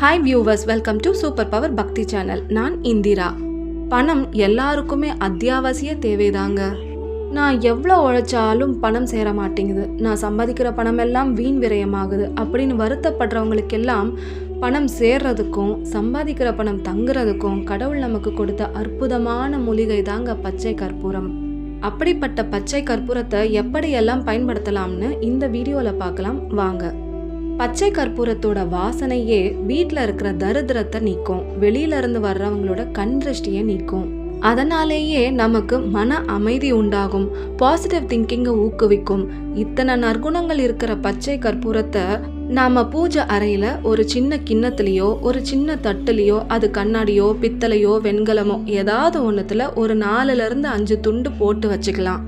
Hi viewers welcome to super power Bhakti channel நான் இந்திரா. பணம் எல்லாருக்குமே அத்தியாவசிய தேவைதாங்க. நான் எவ்வளோ உழைச்சாலும் பணம் சேர மாட்டேங்குது. நான் சம்பாதிக்கிற பணம் எல்லாம் வீண் விரயமாகுது. அப்படின்னு வருத்தப்படுறவங்களுக்கெல்லாம் பணம் சேர்றதுக்கும் சம்பாதிக்கிற பணம் தங்குறதுக்கும் கடவுள் நமக்கு கொடுத்த அற்புதமான மூலிகை தாங்க பச்சை கற்பூரம். அப்படிப்பட்ட பச்சை கற்பூரத்தை எப்படியெல்லாம் பயன்படுத்தலாம்னு இந்த வீடியோவில் பார்க்கலாம். வாங்க. பச்சை கற்பூரத்தோட வாசனையே வீட்டில் இருக்கிற தரித்திரத்தை நீக்கும். வெளியில இருந்து வர்றவங்களோட கண் திருஷ்டியை நீக்கும். அதனாலேயே நமக்கு மன அமைதி உண்டாகும். பாசிட்டிவ் திங்கிங்கை ஊக்குவிக்கும். இத்தனை நற்குணங்கள் இருக்கிற பச்சை கற்பூரத்தை நாம பூஜை அறையில ஒரு சின்ன கிண்ணத்துலயோ ஒரு சின்ன தட்டுலயோ அது கண்ணாடியோ பித்தளையோ வெண்கலமோ ஏதாவது ஒன்றுத்துல ஒரு நாலுல இருந்து அஞ்சு துண்டு போட்டு வச்சுக்கலாம்.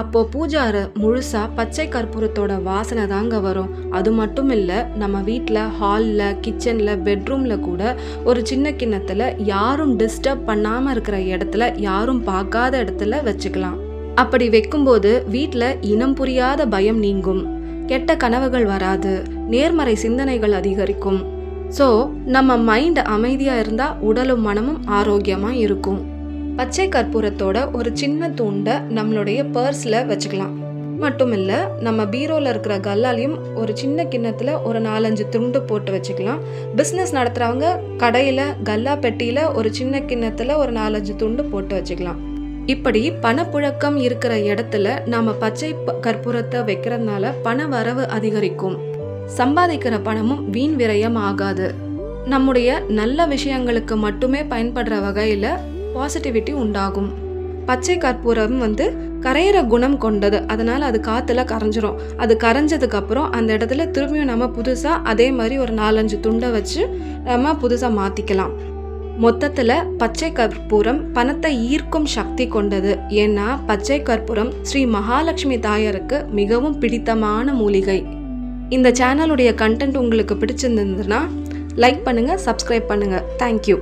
அப்போ பூஜை முழுசாக முழுசா பச்சை கற்பூரத்தோட வாசனை தாங்க வரும். அது மட்டும் இல்லை நம்ம வீட்டில் ஹாலில் கிச்சனில் பெட்ரூமில் கூட ஒரு சின்ன கிண்ணத்தில் யாரும் டிஸ்டர்ப் பண்ணாமல் இருக்கிற இடத்துல யாரும் பார்க்காத இடத்துல வச்சுக்கலாம். அப்படி வைக்கும்போது வீட்டில் இனம் புரியாத பயம் நீங்கும். கெட்ட கனவுகள் வராது. நேர்மறை சிந்தனைகள் அதிகரிக்கும். ஸோ நம்ம மைண்ட் அமைதியாக இருந்தால் உடலும் மனமும் ஆரோக்கியமாக இருக்கும். பச்சை கற்பூரத்தோட ஒரு சின்ன துண்டை நம்மளுடைய பர்ஸில் வச்சுக்கலாம். மட்டும் இல்லை நம்ம பீரோவில் இருக்கிற கல்லாலையும் ஒரு சின்ன கிண்ணத்தில் ஒரு நாலஞ்சு துண்டு போட்டு வச்சுக்கலாம். பிஸ்னஸ் நடத்துகிறவங்க கடையில் கல்லா பெட்டியில் ஒரு சின்ன கிண்ணத்தில் ஒரு நாலஞ்சு துண்டு போட்டு வச்சுக்கலாம். இப்படி பணப்புழக்கம் இருக்கிற இடத்துல நாம் பச்சை ப- கற்பூரத்தை வைக்கிறதுனால பண வரவு அதிகரிக்கும். சம்பாதிக்கிற பணமும் வீண் விரயம் ஆகாது. நம்முடைய நல்ல விஷயங்களுக்கு மட்டுமே பயன்படுற வகையில் பாசிட்டிவிட்டி உண்டாகும். பச்சை கற்பூரம் வந்து கரையிற குணம் கொண்டது. அதனால் அது காற்றுல கரைஞ்சிரும். அது கரைஞ்சதுக்கப்புறம் அந்த இடத்துல திரும்பியும் நம்ம புதுசாக அதே மாதிரி ஒரு நாலஞ்சு துண்டை வச்சு நம்ம புதுசாக மாற்றிக்கலாம் மொத்தத்தில் பச்சை கற்பூரம் பணத்தை ஈர்க்கும் சக்தி கொண்டது. ஏன்னா பச்சை கற்பூரம் ஸ்ரீ மகாலட்சுமி தாயாருக்கு மிகவும் பிடித்தமான மூலிகை. இந்த சேனலுடைய கண்டென்ட் உங்களுக்கு பிடிச்சிருந்ததுன்னா லைக் பண்ணுங்கள் சப்ஸ்கிரைப் பண்ணுங்கள் தேங்க்யூ